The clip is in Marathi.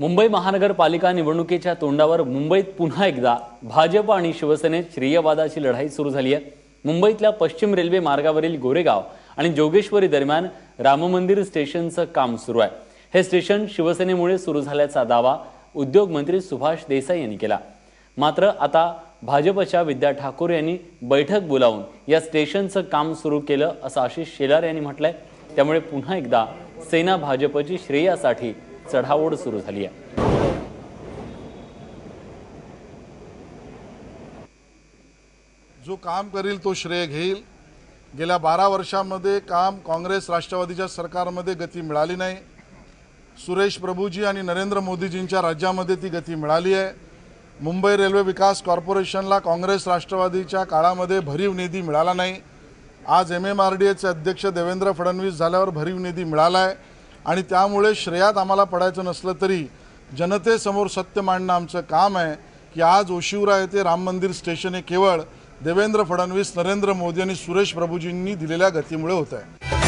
मुंबई महानगरपालिका निवडणुकीच्या तोंडावर मुंबईत पुन्हा एकदा भाजप आणि शिवसेनेत श्रेयवादाची लढाई सुरू झाली आहे. मुंबईतल्या पश्चिम रेल्वे मार्गावरील गोरेगाव आणि जोगेश्वरी दरम्यान राममंदिर स्टेशनचं काम सुरू आहे. हे स्टेशन शिवसेनेमुळे सुरू झाल्याचा दावा उद्योगमंत्री सुभाष देसाई यांनी केला. मात्र आता भाजपच्या विद्या ठाकूर यांनी बैठक बोलावून या स्टेशनचं काम सुरू केलं असं आशिष शेलार यांनी म्हटलंय. त्यामुळे पुन्हा एकदा सेना भाजपची श्रेयासाठी चढाओढ सुरू झाली आहे. जो काम करील तो श्रेय घेईल. गेल्या बारा वर्षामध्ये काम काँग्रेस राष्ट्रवादीच्या सरकारमध्ये गती मिळाली नाही. सुरेश प्रभूजी आणि नरेंद्र मोदीजींच्या राज्यामध्ये ती गती मिळाली आहे. मुंबई रेल्वे विकास कॉर्पोरेशनला काँग्रेस राष्ट्रवादीच्या काळामध्ये भरीव निधी मिळाला नाही. आज एम एम आर डी एचे अध्यक्ष देवेंद्र फडणवीस झाल्यावर भरीव निधी मिळाला आहे. आणि त्यामुळे श्रेयात आम्हाला पडायचं नसलं तरी जनतेसमोर सत्य मांडणं आमचं काम आहे की आज ओशिवरा येथे राम मंदिर स्टेशन हे केवळ देवेंद्र फडणवीस नरेंद्र मोदी आणि सुरेश प्रभूजींनी दिलेल्या गतीमुळे होत आहे.